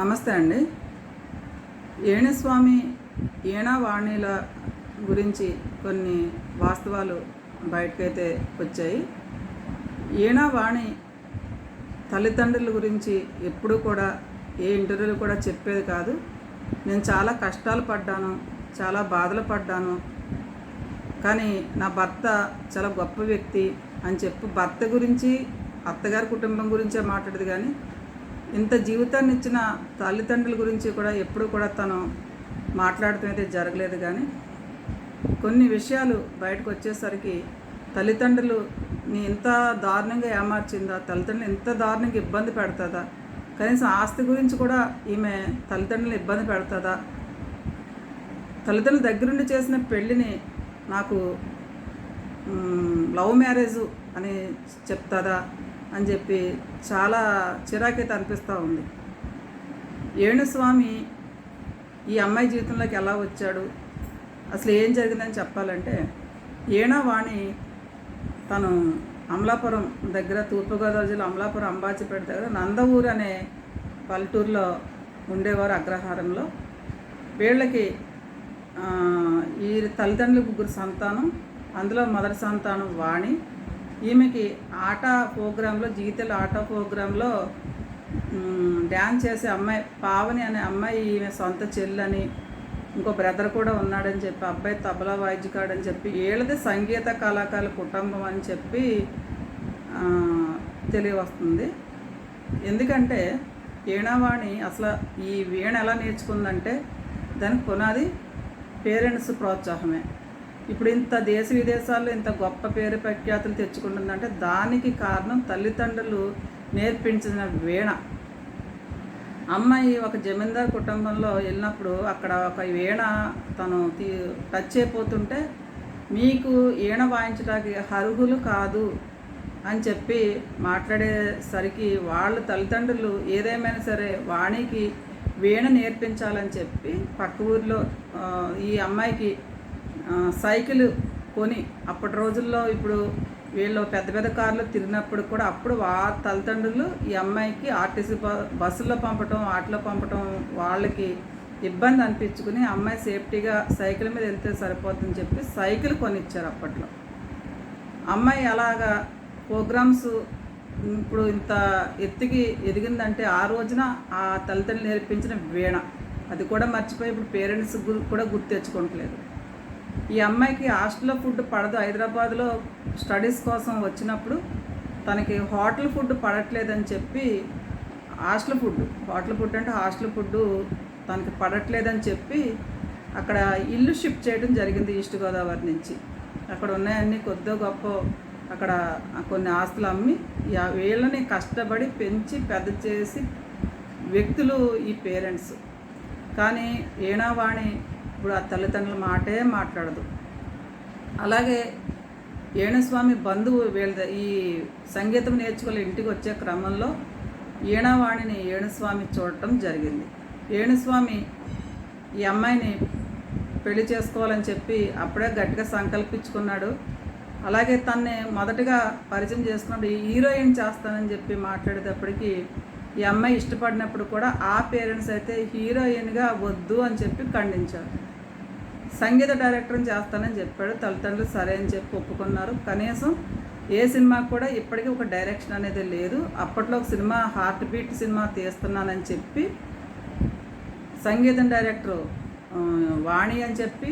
నమస్తే అండి. ఏణస్వామి ఏణావాణిల గురించి కొన్ని వాస్తవాలు బయటకైతే వచ్చాయి. ఏణావాణి తల్లిదండ్రుల గురించి ఎప్పుడూ కూడా ఏ ఇంటర్వ్యూలు కూడా చెప్పేది కాదు. నేను చాలా కష్టాలు పడ్డాను చాలా బాధలు పడ్డాను. కానీ నా భర్త చాలా గొప్ప వ్యక్తి అని చెప్పి భర్త గురించి అత్తగారి కుటుంబం గురించే మాట్లాడదు కానీ ఇంత జీవితాన్ని ఇచ్చిన తల్లిదండ్రుల గురించి కూడా ఎప్పుడు కూడా తను మాట్లాడటం అయితే జరగలేదు కానీ కొన్ని విషయాలు బయటకు వచ్చేసరికి తల్లిదండ్రులు నీ ఇంత దారుణంగా ఏమార్చిందా? తల్లిదండ్రులు ఇంత దారుణంగా ఇబ్బంది పెడుతుందా? కనీసం ఆస్తి గురించి కూడా ఈమె తల్లిదండ్రులను ఇబ్బంది పెడుతుందా? తల్లిదండ్రుల దగ్గరుండి చేసిన పెళ్ళిని నాకు లవ్ మ్యారేజ్ అని చెప్తారా అని చెప్పి చాలా చిరాకైతే అనిపిస్తూ ఉంది. ఏణుస్వామి ఈ అమ్మాయి జీవితంలోకి ఎలా వచ్చాడు? అసలు ఏం జరిగిందని చెప్పాలంటే ఏణవాణి తను అమలాపురం దగ్గర తూర్పుగోదావరి జిల్లా అమలాపురం అంబాజీపేట దగ్గర నందవూరు అనే పల్లెటూరులో ఉండేవారు అగ్రహారంలో. వీళ్ళకి ఈ తల్లిదండ్రులు ముగ్గురు సంతానం అందులో మొదటి సంతానం వాణి ఈమెకి ఆట ప్రోగ్రాంలో జీతల ఆట ప్రోగ్రాంలో డ్యాన్స్ చేసే అమ్మాయి పావని అనే అమ్మాయి ఈమె సొంత చెల్లని ఇంకో బ్రదర్ కూడా ఉన్నాడని చెప్పి అబ్బాయి తబలా వాయిద్యకాడని చెప్పి వీళ్ళది సంగీత కళాకారుల కుటుంబం అని చెప్పి తెలియవస్తుంది. ఎందుకంటే వీణావాణి అసలు ఈ వీణ ఎలా నేర్చుకుందంటే దానికి పునాది పేరెంట్స్ ప్రోత్సాహమే. ఇప్పుడు ఇంత దేశ విదేశాల్లో ఇంత గొప్ప పేరు ప్రఖ్యాతులు తెచ్చుకుంటుందంటే దానికి కారణం తల్లిదండ్రులు నేర్పించిన వీణ. అమ్మాయి ఒక జమీందార్ కుటుంబంలో వెళ్ళినప్పుడు అక్కడ ఒక వీణ తను తీ టచ్ అయిపోతుంటే మీకు ఈణ వాయించడానికి అర్హులు కాదు అని చెప్పి మాట్లాడేసరికి వాళ్ళు తల్లిదండ్రులు ఏదేమైనా సరే వాణికి వీణ నేర్పించాలని చెప్పి పక్క ఊరిలో ఈ అమ్మాయికి సైకిల్ కొని అప్పటి రోజుల్లో ఇప్పుడు వీళ్ళు పెద్ద పెద్ద కార్లు తిరిగినప్పుడు కూడా అప్పుడు వా తల్లిదండ్రులు ఈ అమ్మాయికి ఆర్టీసీ బస్సుల్లో పంపటం ఆటలో పంపటం వాళ్ళకి ఇబ్బంది అనిపించుకుని అమ్మాయి సేఫ్టీగా సైకిల్ మీద వెళ్తే సరిపోతుందని చెప్పి సైకిల్ కొనిచ్చారు అప్పట్లో. అమ్మాయి అలాగా ప్రోగ్రామ్స్ ఇప్పుడు ఇంత ఎత్తుకి ఎదిగిందంటే ఆ రోజున ఆ తల్లిదండ్రులు నేర్పించిన వీణ. అది కూడా మర్చిపోయి ఇప్పుడు పేరెంట్స్ కూడా గుర్తు తెచ్చుకోవట్లేదు. ఈ అమ్మాయికి హాస్టల్లో ఫుడ్ పడదు. హైదరాబాద్లో స్టడీస్ కోసం వచ్చినప్పుడు తనకి హోటల్ ఫుడ్ పడట్లేదని చెప్పి హాస్టల్ ఫుడ్ హోటల్ ఫుడ్ అంటే హాస్టల్ ఫుడ్ తనకి పడట్లేదని చెప్పి అక్కడ ఇల్లు షిఫ్ట్ చేయడం జరిగింది ఈస్ట్ గోదావరి నుంచి. అక్కడ ఉన్నాయన్నీ కొద్దో గొప్ప అక్కడ కొన్ని ఆస్తులు అమ్మి వీళ్ళని కష్టపడి పెంచి పెద్ద చేసి వ్యక్తులు ఈ పేరెంట్స్. కానీ ఏనావాణి ఇప్పుడు ఆ తల్లిదండ్రుల మాటే మాట్లాడదు. అలాగే ఏణుస్వామి బంధువు వీళ్ళ ఈ సంగీతం నేర్చుకుని ఇంటికి వచ్చే క్రమంలో ఈణవాణిని ఏణుస్వామి చూడటం జరిగింది. ఏణుస్వామి ఈ అమ్మాయిని పెళ్ళి చేసుకోవాలని చెప్పి అప్పుడే గట్టిగా సంకల్పించుకున్నాడు. అలాగే తన్ని మొదటగా పరిచయం చేసుకున్నప్పుడు హీరోయిన్ చేస్తానని చెప్పి మాట్లాడేటప్పటికి ఈ అమ్మాయి ఇష్టపడినప్పుడు కూడా ఆ పేరెంట్స్ అయితే హీరోయిన్గా వద్దు అని చెప్పి ఖండించారు. సంగీత డైరెక్టర్ని చేస్తానని చెప్పాడు తల్లిదండ్రులు సరే అని చెప్పి ఒప్పుకున్నారు. కనీసం ఏ సినిమాకి కూడా ఇప్పటికీ ఒక డైరెక్షన్ అనేది లేదు. అప్పట్లో ఒక సినిమా హార్ట్ బీట్ సినిమా తీస్తున్నానని చెప్పి సంగీతం డైరెక్టర్ వాణి అని చెప్పి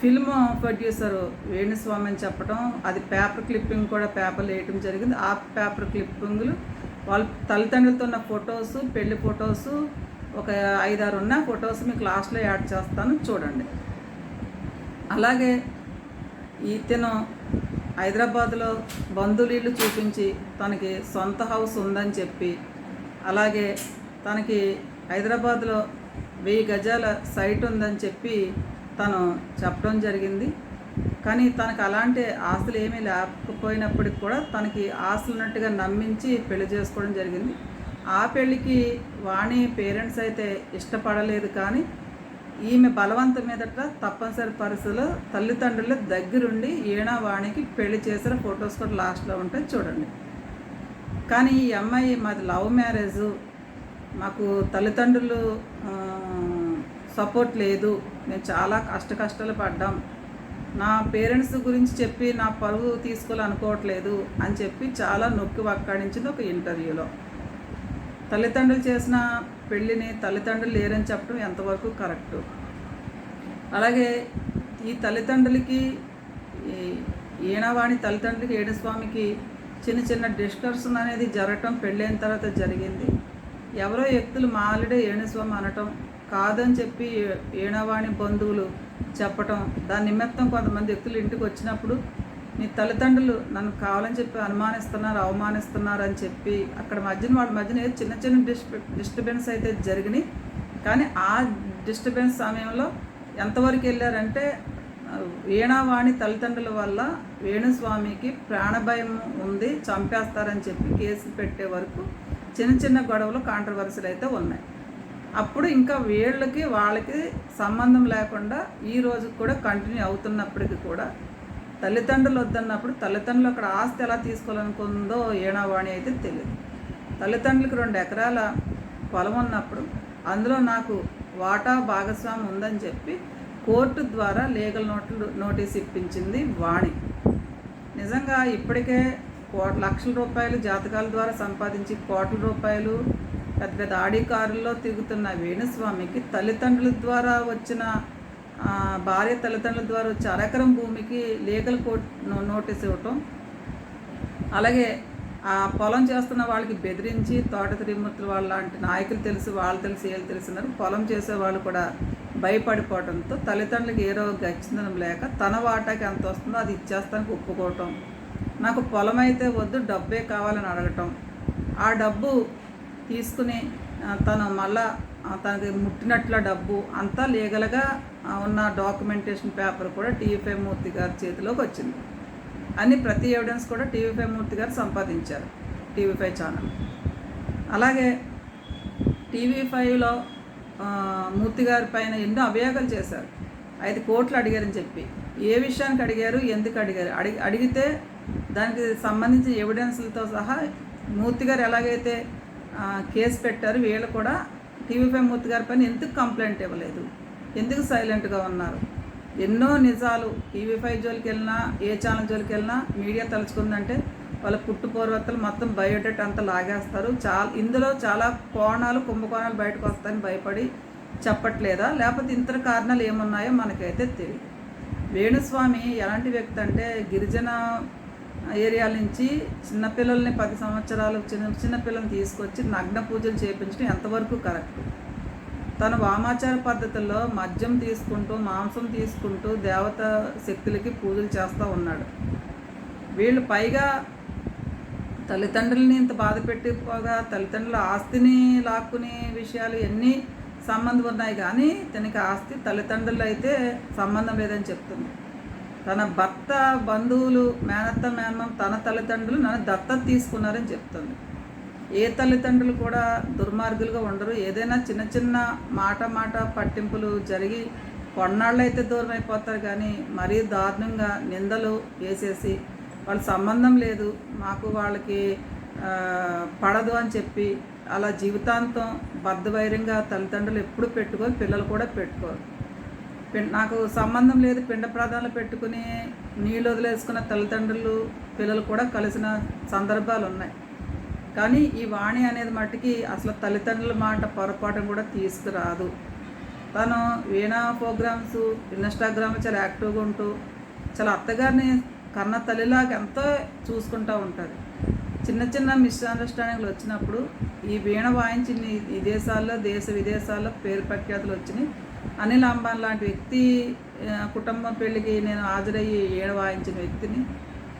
ఫిల్మ్ ప్రొడ్యూసర్ వేణుస్వామి అని చెప్పడం అది పేపర్ క్లిప్పింగ్ కూడా పేపర్లు వేయటం జరిగింది. ఆ పేపర్ క్లిప్పింగ్లు వాళ్ళ తల్లిదండ్రులతో ఉన్న ఫొటోస్ పెళ్ళి ఫొటోసు ఒక ఐదారు ఉన్న ఫొటోస్ మీకు లాస్ట్లో యాడ్ చేస్తాను చూడండి. అలాగే ఇతను హైదరాబాద్లో బంధువులు చూపించి తనకి సొంత హౌస్ ఉందని చెప్పి అలాగే తనకి హైదరాబాద్లో వెయ్యి గజాల సైట్ ఉందని చెప్పి తను చెప్పడం జరిగింది. కానీ తనకు అలాంటి ఆస్తులు ఏమీ లేకపోయినప్పటికి కూడా తనకి ఆస్తులు ఉన్నట్టుగా నమ్మించి పెళ్ళి చేసుకోవడం జరిగింది. ఆ పెళ్ళికి వాణి పేరెంట్స్ అయితే ఇష్టపడలేదు కానీ ఈమె బలవంతం మీదట తప్పనిసరి పరిస్థితుల్లో తల్లిదండ్రుల దగ్గరుండి ఈణ వాణికి పెళ్ళి చేసిన ఫొటోస్ కూడా లాస్ట్లో ఉంటాయి చూడండి. కానీ ఈ అమ్మాయి మాది లవ్ మ్యారేజ్ మాకు తల్లిదండ్రులు సపోర్ట్ లేదు మేము చాలా కష్ట కష్టాలు పడ్డాం. నా పేరెంట్స్ గురించి చెప్పి నా పరువు తీసుకోవాలనుకోవట్లేదు అని చెప్పి చాలా నొక్కి వక్కాడించింది ఒక ఇంటర్వ్యూలో. తల్లిదండ్రులు చేసిన పెళ్ళిని తల్లిదండ్రులు లేరని చెప్పడం ఎంతవరకు కరెక్ట్? అలాగే ఈ తల్లిదండ్రులకి ఈ తల్లిదండ్రులకి ఏడుస్వామికి చిన్న చిన్న డిస్కషన్ అనేది జరగటం పెళ్ళైన తర్వాత జరిగింది. ఎవరో వ్యక్తులు మా ఏణుస్వామి అనటం కాదని చెప్పి ఏణవాణి బంధువులు చెప్పటం దాని నిమిత్తం కొంతమంది వ్యక్తులు ఇంటికి వచ్చినప్పుడు నీ తల్లిదండ్రులు నన్ను కావాలని చెప్పి అనుమానిస్తున్నారు అవమానిస్తున్నారు అని చెప్పి అక్కడ మధ్యన వాళ్ళ మధ్యన ఏదో చిన్న చిన్న డిస్ట డిస్టర్బెన్స్ అయితే జరిగినాయి. కానీ ఆ డిస్టర్బెన్స్ సమయంలో ఎంతవరకు వెళ్ళారంటే వీణావాణి తల్లిదండ్రుల వల్ల వేణుస్వామికి ప్రాణభయం ఉంది చంపేస్తారని చెప్పి కేసు పెట్టే వరకు చిన్న చిన్న గొడవలు కాంట్రవర్సీలు అయితే ఉన్నాయి. అప్పుడు ఇంకా వీళ్ళకి వాళ్ళకి సంబంధం లేకుండా ఈ రోజు కూడా కంటిన్యూ అవుతున్నప్పటికీ కూడా తల్లిదండ్రులు వద్దన్నప్పుడు తల్లిదండ్రులు అక్కడ ఆస్తి ఎలా తీసుకోవాలనుకుందో ఏనావాణి అయితే తెలియదు తల్లిదండ్రులకు రెండు ఎకరాల పొలం ఉన్నప్పుడు అందులో నాకు వాటా భాగస్వామి ఉందని చెప్పి కోర్టు ద్వారా లీగల్ నోట్లు నోటీస్ ఇప్పించింది వాణి. నిజంగా ఇప్పటికే కోట్ల లక్షల రూపాయలు జాతకాల ద్వారా సంపాదించి కోట్ల రూపాయలు పెద్ద పెద్ద ఆడి కారుల్లో తిరుగుతున్న వేణుస్వామికి తల్లిదండ్రుల ద్వారా వచ్చిన భార్య తల్లిదండ్రుల ద్వారా వచ్చే అరెకరం భూమికి లీగల్ కోర్ట్ నోటీస్ ఇవ్వటం. అలాగే ఆ పొలం చేస్తున్న వాళ్ళకి బెదిరించి తోట త్రిమూర్తులు వాళ్ళ లాంటి నాయకులు తెలుసు వాళ్ళు తెలిసి వీళ్ళు తెలిసినారు పొలం చేసే వాళ్ళు కూడా భయపడిపోవడంతో తల్లిదండ్రులకు ఏ రోజు గచ్చిందనం లేక తన వాటాకి ఎంత వస్తుందో అది ఇచ్చేస్తానికి ఒప్పుకోవటం. నాకు పొలం అయితే వద్దు డబ్బే కావాలని అడగటం. ఆ డబ్బు తీసుకుని తను మళ్ళా తనకి ముట్టినట్ల డబ్బు అంతా లీగల్గా ఉన్న డాక్యుమెంటేషన్ పేపర్ కూడా టీఎఫ్ఐ మూర్తి గారి చేతిలోకి వచ్చింది. అన్ని ప్రతి ఎవిడెన్స్ కూడా టీవీఫై మూర్తి గారు సంపాదించారు టీవీఫై ఛానల్. అలాగే టీవీ ఫైవ్లో మూర్తి గారి పైన ఎన్నో అభియోగాలు చేశారు. ఐదు కోట్లు అడిగారని చెప్పి. ఏ విషయానికి అడిగారు? ఎందుకు అడిగారు? అడిగి అడిగితే దానికి సంబంధించిన ఎవిడెన్స్లతో సహా మూర్తి గారు ఎలాగైతే కేసు పెట్టారు వీళ్ళు కూడా టీవీ ఫైవ్ మూర్తి గారి పైన ఎందుకు కంప్లైంట్ ఇవ్వలేదు? ఎందుకు సైలెంట్గా ఉన్నారు? ఎన్నో నిజాలు టీవీ ఫైవ్ జోలికి వెళ్ళినా ఏ ఛానల్ జోలికి వెళ్ళినా మీడియా తలుచుకుందంటే వాళ్ళ పుట్టుపూర్వతలు మొత్తం బయోడేటా అంతా లాగేస్తారు. చాలా ఇందులో చాలా కోణాలు కుంభకోణాలు బయటకు వస్తాయని భయపడి చెప్పట్లేదా? లేకపోతే ఇంత కారణాలు ఏమున్నాయో మనకైతే తెలియదు వేణుస్వామి ఎలాంటి వ్యక్తి అంటే గిరిజన ఏరియా నుంచి చిన్నపిల్లల్ని పది సంవత్సరాలు చిన్న చిన్నపిల్లల్ని తీసుకొచ్చి నగ్న పూజలు చేయించడం ఎంతవరకు కరెక్ట్? తన వామాచార పద్ధతుల్లో మద్యం తీసుకుంటూ మాంసం తీసుకుంటూ దేవత శక్తులకి పూజలు చేస్తూ ఉన్నాడు. వీళ్ళు పైగా తల్లిదండ్రులని ఇంత బాధ పెట్టిపోగా తల్లిదండ్రుల ఆస్తిని లాక్కునే విషయాలు ఎన్ని సంబంధం ఉన్నాయి కానీ తనకి ఆస్తి తల్లిదండ్రులు అయితే సంబంధం లేదని చెప్తుంది. తన భర్త బంధువులు మేనత్త మేనమం తన తల్లిదండ్రులు నన్ను దత్తత తీసుకున్నారని చెప్తుంది. ఏ తల్లిదండ్రులు కూడా దుర్మార్గులుగా ఉండరు. ఏదైనా చిన్న చిన్న మాట మాట పట్టింపులు జరిగి కొన్నాళ్ళు అయితే దూరం అయిపోతారు కానీ మరీ దారుణంగా నిందలు వేసేసి వాళ్ళ సంబంధం లేదు మాకు వాళ్ళకి పడదు అని చెప్పి అలా జీవితాంతం బద్ధవైర్యంగా తల్లిదండ్రులు ఎప్పుడు పెట్టుకొని పిల్లలు కూడా పెట్టుకోరు. నాకు సంబంధం లేదు పిండ ప్రాధాన్యత పెట్టుకుని నీళ్ళు వదిలేసుకున్న తల్లిదండ్రులు పిల్లలు కూడా కలిసిన సందర్భాలు ఉన్నాయి. కానీ ఈ వాణి అనేది మట్టికి అసలు తల్లిదండ్రుల మాట పొరపాటు కూడా తీసుకురాదు. తను వీణా ప్రోగ్రామ్స్ ఇన్స్టాగ్రామ్ చాలా యాక్టివ్గా ఉంటూ చాలా అత్తగారిని కన్న తల్లిలాగా ఎంతో చూసుకుంటూ ఉంటుంది. చిన్న చిన్న మిస్అండర్స్టాండింగ్లు వచ్చినప్పుడు ఈ వీణ వాయించి ఈ దేశాల్లో దేశ విదేశాల్లో పేరు ప్రఖ్యాతులు వచ్చినాయి. అనిల్ అంబాన్ లాంటి వ్యక్తి కుటుంబం పెళ్ళికి నేను హాజరయ్యి ఏడ వాయించిన వ్యక్తిని.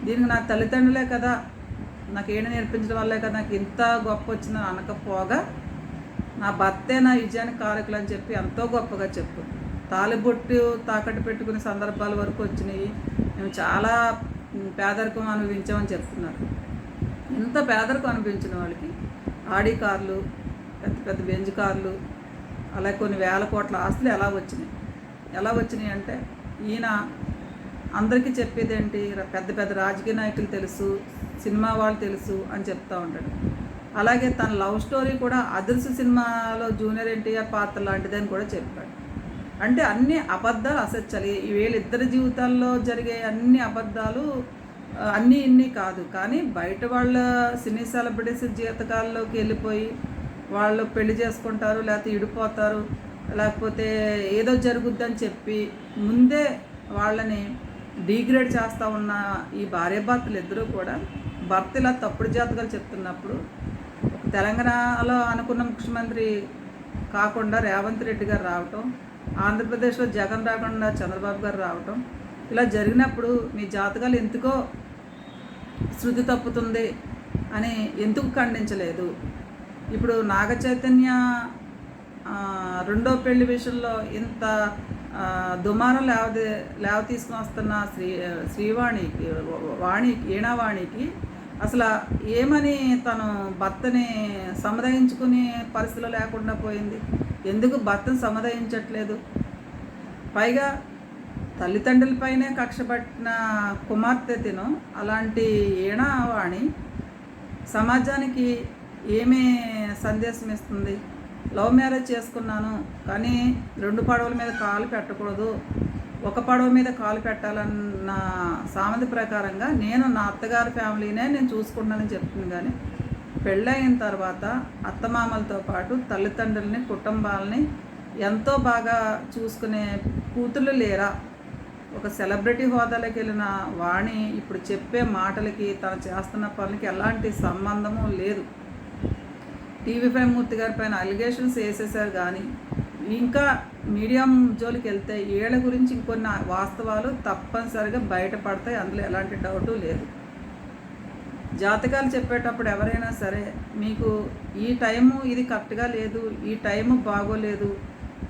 దీనికి నా తల్లిదండ్రులే కదా. నాకు ఏడ నేర్పించడం వల్లే కదా నాకు ఇంత గొప్ప వచ్చిందని అనకపోగా నా భర్తే నా విజయానికి కారకులు అని చెప్పి ఎంతో గొప్పగా చెప్పు. తాలిబొట్టు తాకట్టు పెట్టుకునే సందర్భాల వరకు వచ్చినాయి. మేము చాలా పేదరికం అనుభవించామని చెప్తున్నారు. ఇంత పేదరికం అనిపించిన వాళ్ళకి ఆడి కార్లు పెద్ద పెద్ద బెంజ్ కార్లు అలాగే కొన్ని వేల కోట్ల ఆస్తులు ఎలా వచ్చినాయి? ఎలా వచ్చినాయి అంటే ఈయన అందరికీ చెప్పేది ఏంటి? పెద్ద పెద్ద రాజకీయ నాయకులు తెలుసు సినిమా వాళ్ళు తెలుసు అని చెప్తూ ఉంటాడు. అలాగే తన లవ్ స్టోరీ కూడా అదృశ్య సినిమాలో జూనియర్ ఎన్టీఆర్ పాత్ర లాంటిదని కూడా చెప్పాడు. అంటే అన్ని అబద్ధాలు అసత్యాలు. ఈ వీళ్ళిద్దరి జీవితాల్లో జరిగే అన్ని అబద్ధాలు అన్నీ ఇన్ని కాదు. కానీ బయట వాళ్ళ సినీ సెలబ్రిటీస్ జీవితకాల్లోకి వెళ్ళిపోయి వాళ్ళు పెళ్ళి చేసుకుంటారు లేకపోతే ఇడిపోతారు లేకపోతే ఏదో జరుగుద్దని చెప్పి ముందే వాళ్ళని డీగ్రేడ్ చేస్తూ ఉన్న ఈ భార్యాభర్తలు ఇద్దరూ కూడా భర్త ఇలా తప్పుడు జాతకాలు చెప్తున్నప్పుడు తెలంగాణలో అనుకున్న ముఖ్యమంత్రి కాకుండా రేవంత్ రెడ్డి గారు రావటం ఆంధ్రప్రదేశ్లో జగన్ రాకుండా చంద్రబాబు గారు రావటం ఇలా జరిగినప్పుడు మీ జాతకాలు ఎందుకో శృతి తప్పుతుంది అని ఎందుకు ఖండించలేదు? ఇప్పుడు నాగ చైతన్య రెండో పెళ్ళి విషయంలో ఇంత దుమారం లేవ లేవ తీసుకుని వస్తున్న శ్రీ శ్రీవాణికి వాణికి ఈణావాణికి అసలు ఏమని తను భర్తని సముదాయించుకునే పరిస్థితిలో లేకుండా పోయింది? ఎందుకు భర్తను సముదాయించట్లేదు? పైగా తల్లిదండ్రులపైనే కక్షపట్టిన కుమార్తె తిను అలాంటి ఈణావాణి సమాజానికి ఏమి సందేశం ఇస్తుంది? లవ్ మ్యారేజ్ చేసుకున్నాను కానీ రెండు పడవల మీద కాలు పెట్టకూడదు. ఒక పడవ మీద కాలు పెట్టాలన్న సామెత ప్రకారంగా నేను నా అత్తగారి ఫ్యామిలీనే నేను చూసుకుంటానని చెప్తుంది కానీ పెళ్ళయిన తర్వాత అత్తమామలతో పాటు తల్లిదండ్రుల్ని కుటుంబాలని ఎంతో బాగా చూసుకునే కూతుళ్ళు లేరా? ఒక సెలబ్రిటీ హోదాలోకి వెళ్ళిన వాణి ఇప్పుడు చెప్పే మాటలకి తను చేస్తున్న పనులకి ఎలాంటి సంబంధము లేదు. టీవీ ఫైవ్ మూర్తి గారి పైన అలిగేషన్స్ వేసేసారు కానీ ఇంకా మీడియం జోలికి వెళ్తే వీళ్ళ గురించి ఇంకొన్ని వాస్తవాలు తప్పనిసరిగా బయటపడతాయి. అందులో ఎలాంటి డౌటు లేదు. జాతకాలు చెప్పేటప్పుడు ఎవరైనా సరే మీకు ఈ టైము ఇది కరెక్ట్గా లేదు ఈ టైము బాగోలేదు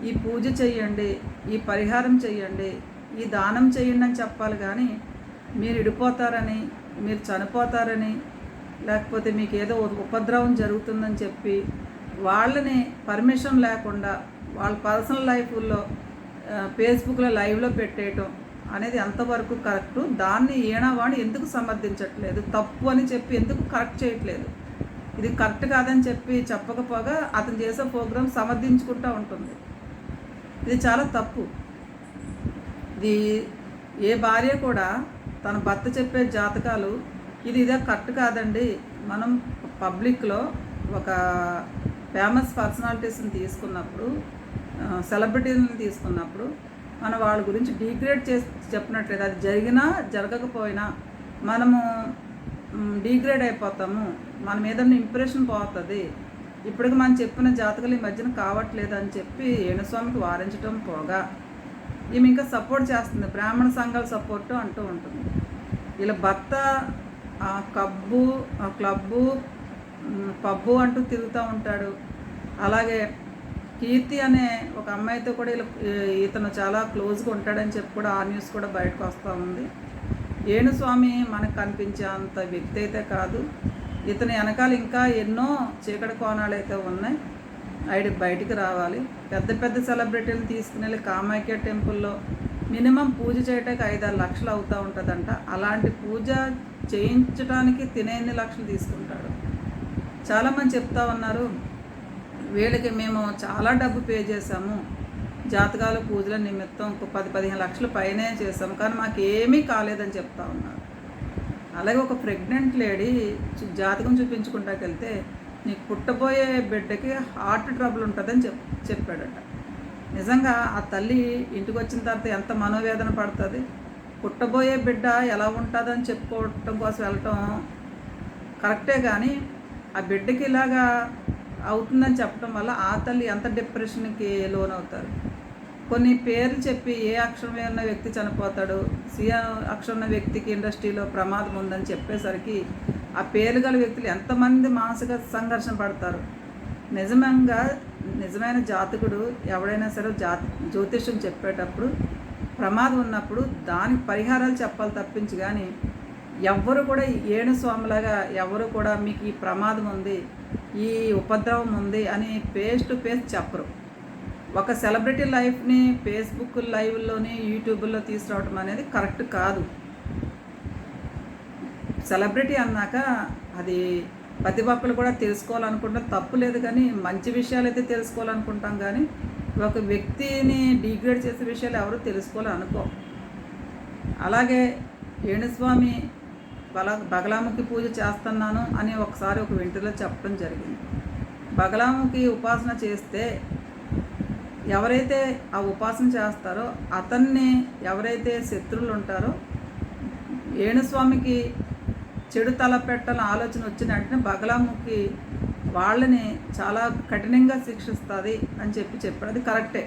ఈ పూజ చెయ్యండి ఈ పరిహారం చెయ్యండి ఈ దానం చేయండి అని చెప్పాలి కానీ మీరు ఇడిపోతారని మీరు చనిపోతారని లేకపోతే మీకు ఏదో ఉపద్రవం జరుగుతుందని చెప్పి వాళ్ళని పర్మిషన్ లేకుండా వాళ్ళ పర్సనల్ లైఫ్లో ఫేస్బుక్లో లైవ్లో పెట్టేయటం అనేది ఎంతవరకు కరెక్టు దాన్ని ఈయనవాడు ఎందుకు సమర్థించట్లేదు? తప్పు అని చెప్పి ఎందుకు కరెక్ట్ చేయట్లేదు? ఇది కరెక్ట్ కాదని చెప్పి చెప్పకపోగా అతను చేసే ప్రోగ్రాం సమర్థించుకుంటూ ఉంటుంది. ఇది చాలా తప్పు. ఇది ఏ భార్య కూడా తన భర్త చెప్పే జాతకాలు ఇది ఇదే కరెక్ట్ కాదండి. మనం పబ్లిక్లో ఒక ఫేమస్ పర్సనాలిటీస్ని తీసుకున్నప్పుడు సెలబ్రిటీలను తీసుకున్నప్పుడు మనం వాళ్ళ గురించి డీగ్రేడ్ చేసి చెప్పినట్లేదు అది జరిగినా జరగకపోయినా మనము డీగ్రేడ్ అయిపోతాము. మన మీద ఇంప్రెషన్ పోతుంది. ఇప్పటికి మనం చెప్పిన జాతకలు ఈ మధ్యన కావట్లేదు అని చెప్పి ఏణుస్వామికి వారించడం పోగా. ఈమె ఇంకా సపోర్ట్ చేస్తుంది. బ్రాహ్మణ సంఘాల సపోర్టు అంటూ ఉంటుంది. వీళ్ళ భర్త ఆ కబ్బు ఆ క్లబ్బు పబ్బు అంటూ తిరుగుతూ ఉంటాడు. అలాగే కీర్తి అనే ఒక అమ్మాయితో కూడా ఇతను చాలా క్లోజ్గా ఉంటాడని చెప్పి కూడా ఆ న్యూస్ కూడా బయటకు వస్తూ ఉంది. ఏణుస్వామి మనకు కనిపించే అంత వ్యక్తి అయితే కాదు. ఇతని వెనకాల ఇంకా ఎన్నో చీకటి కోణాలు అయితే ఉన్నాయి. ఆయన బయటికి రావాలి. పెద్ద పెద్ద సెలబ్రిటీలు తీసుకుని వెళ్ళి కామాఖ్య టెంపుల్లో మినిమం పూజ చేయటానికి ఐదారు లక్షలు అవుతూ ఉంటుందంట. అలాంటి పూజ చేయించడానికి తినే ఎన్ని లక్షలు తీసుకుంటాడు. చాలామంది చెప్తా ఉన్నారు వీళ్ళకి మేము చాలా డబ్బు పే చేసాము జాతకాలు పూజల నిమిత్తం ఒక పది పదిహేను లక్షలు పైనే చేసాము కానీ మాకు ఏమీ కాలేదని చెప్తా ఉన్నారు. అలాగే ఒక ప్రెగ్నెంట్ లేడీ జాతకం చూపించుకుంటాకి వెళ్తే నీకు పుట్టబోయే బిడ్డకి హార్ట్ ట్రబుల్ ఉంటుందని చెప్ చెప్పాడట. నిజంగా ఆ తల్లి ఇంటికి వచ్చిన తర్వాత ఎంత మనోవేదన పడుతుంది? పుట్టబోయే బిడ్డ ఎలా ఉంటుందని చెప్పుకోవటం కోసం వెళ్ళటం కరెక్టే కానీ ఆ బిడ్డకి ఇలాగా అవుతుందని చెప్పడం వల్ల ఆ తల్లి ఎంత డిప్రెషన్కి లోనవుతారు? కొన్ని పేర్లు చెప్పి ఏ అక్షరం ఉన్న వ్యక్తి చనిపోతాడు సి అక్షరం ఉన్న వ్యక్తికి ఇండస్ట్రీలో ప్రమాదం ఉందని చెప్పేసరికి ఆ పేరు గల వ్యక్తులు ఎంతమంది మానసిక సంఘర్షణ పడతారు? నిజంగా నిజమైన జాతకుడు ఎవడైనా సరే జాతి జ్యోతిష్యం చెప్పేటప్పుడు ప్రమాదం ఉన్నప్పుడు దానికి పరిహారాలు చెప్పాలి తప్పించి కానీ ఎవ్వరు కూడా ఏణు స్వామిలాగా ఎవరు కూడా మీకు ఈ ప్రమాదం ఉంది ఈ ఉపద్రవం ఉంది అని ఫేస్ టు ఫేస్ చెప్పరు. ఒక సెలబ్రిటీ లైఫ్ని ఫేస్బుక్ లైవ్లోని యూట్యూబ్లో తీసుకురావడం అనేది కరెక్ట్ కాదు. సెలబ్రిటీ అన్నాక అది ప్రతి ఒక్కరు కూడా తెలుసుకోవాలనుకుంటాం తప్పు లేదు కానీ మంచి విషయాలు అయితే తెలుసుకోవాలనుకుంటాం కానీ ఒక వ్యక్తిని డిగ్రేడ్ చేసే విషయాలు ఎవరు తెలుసుకోవాలనుకో అలాగే వేణుస్వామి బల బగలాముఖి పూజ చేస్తున్నాను అని ఒకసారి ఒక వింటర్లో చెప్పడం జరిగింది. బగలాముఖి ఉపాసన చేస్తే ఎవరైతే ఆ ఉపాసన చేస్తారో అతన్ని ఎవరైతే శత్రువులు ఉంటారో ఏణుస్వామికి చెడు తలపెట్టాలని ఆలోచన వచ్చిన వెంటనే బగలాముఖి వాళ్ళని చాలా కఠినంగా శిక్షిస్తుంది అని చెప్పి చెప్పాడు అది కరెక్టే.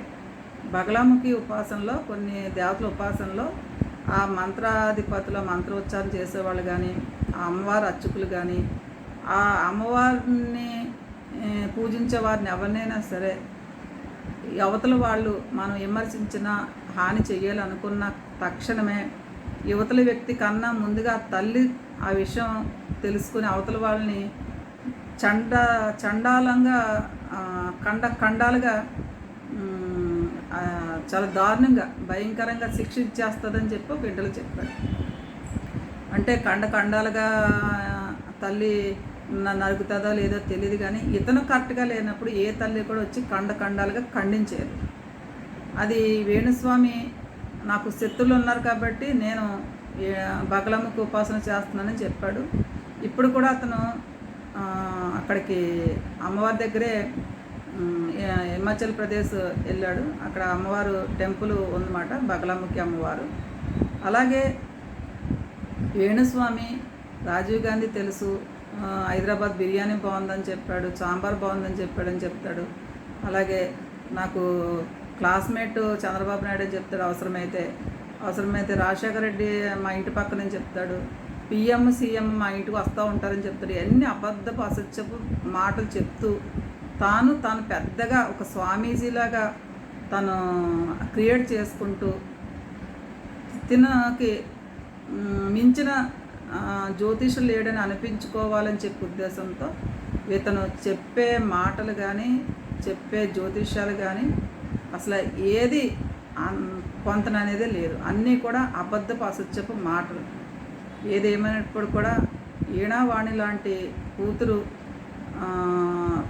బగలాముఖి ఉపాసనలో కొన్ని దేవతల ఉపాసనలో ఆ మంత్రాధిపతుల మంత్రోచ్చారణ చేసేవాళ్ళు కానీ ఆ అమ్మవారి అర్చకులు కానీ ఆ అమ్మవారిని పూజించే వారిని ఎవరినైనా సరే యువతల వాళ్ళు మనం విమర్శించిన హాని చేయాలనుకున్న తక్షణమే యువతల వ్యక్తి కన్నా ముందుగా తల్లి ఆ విషయం తెలుసుకుని అవతల వాళ్ళని చండ చండాలంగా కండ ఖండాలుగా చాలా దారుణంగా భయంకరంగా శిక్షించేస్తుందని చెప్పి బిడ్డలు చెప్పాడు అంటే కండ ఖండాలుగా తల్లి నరుకుతుందో లేదో తెలియదు కానీ ఇతను కరెక్ట్గా లేనప్పుడు ఏ తల్లి కూడా వచ్చి కండ కండాలుగా ఖండించేది అది వేణుస్వామి నాకు శత్రులు ఉన్నారు కాబట్టి నేను బగలమ్మకు ఉపాసన చేస్తున్నానని చెప్పాడు. ఇప్పుడు కూడా అతను అక్కడికి అమ్మవారి దగ్గరే హిమాచల్ ప్రదేశ్ వెళ్ళాడు. అక్కడ అమ్మవారు టెంపుల్ ఉందన్నమాట బగలాముఖి అమ్మవారు. అలాగే వేణుస్వామి రాజీవ్ గాంధీ తెలుసు. హైదరాబాద్ బిర్యానీ బాగుందని చెప్పాడు సాంబార్ బాగుందని చెప్పాడని చెప్తాడు. అలాగే నాకు క్లాస్మేట్ చంద్రబాబు నాయుడు అని చెప్తాడు అవసరమైతే. అవసరమైతే రాజశేఖర రెడ్డి మా ఇంటి పక్కనని చెప్తాడు. పిఎం సీఎం మా ఇంటికి వస్తూ ఉంటారని చెప్తాడు ఎన్ని అబద్ధపు అసత్యపు మాటలు చెప్తూ తాను తాను పెద్దగా ఒక స్వామీజీలాగా తను క్రియేట్ చేసుకుంటూ తినకి మించిన జ్యోతిషం జ్యోతిషులు లేడని అనిపించుకోవాలని చెప్పే ఉద్దేశంతో ఇతను చెప్పే మాటలు కానీ చెప్పే జ్యోతిష్యాలు కానీ అసలు ఏది కొంతననేదే పొంతననేదే లేదు. అన్నీ కూడా అబద్ధపు అసత్యపు మాటలు. ఏదేమైనప్పుడు కూడా ఈణావాణి లాంటి కూతురు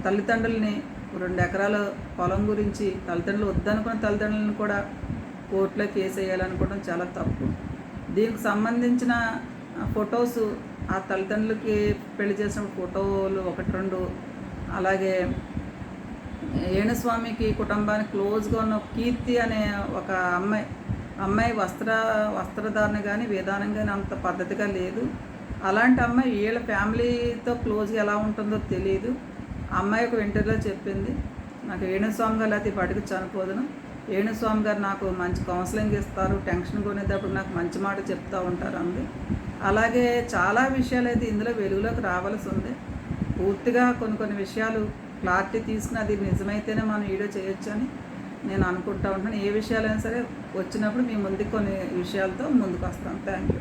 తల్లిదండ్రుల్ని రెండు ఎకరాల పొలం గురించి తల్లిదండ్రులు వద్దనుకున్న తల్లిదండ్రులను కూడా కోర్టులో కేసు వేయాలనుకోవడం చాలా తప్పు. దీనికి సంబంధించిన ఫొటోస్ ఆ తల్లిదండ్రులకి పెళ్ళి చేసిన ఫోటోలు ఒకటి రెండు అలాగే ఏణుస్వామికి కుటుంబానికి క్లోజ్గా ఉన్న కీర్తి అనే ఒక అమ్మాయి అమ్మాయి వస్త్ర వస్త్రధారణ కానీ విధానం కానీ అంత పద్ధతిగా లేదు. అలాంటి అమ్మాయి వీళ్ళ ఫ్యామిలీతో క్లోజ్గా ఎలా ఉంటుందో తెలియదు అమ్మాయి ఒక ఇంటర్వ్యూలో చెప్పింది నాకు వేణుస్వామి గారు అయితే పడికి చనిపోదును. వేణుస్వామి గారు నాకు మంచి కౌన్సిలింగ్ ఇస్తారు టెన్షన్ కొనేటప్పుడు నాకు మంచి మాట చెప్తూ ఉంటారు అంది. అలాగే చాలా విషయాలు అయితే ఇందులో వెలుగులోకి రావాల్సి ఉంది. పూర్తిగా కొన్ని కొన్ని విషయాలు క్లారిటీ తీసుకుని అది నిజమైతేనే మనం వీడియో చేయొచ్చు అని నేను అనుకుంటా ఉంటాను ఏ విషయాలైనా సరే వచ్చినప్పుడు మీ ముందుకు కొన్ని విషయాలతో ముందుకు వస్తాను. Thank you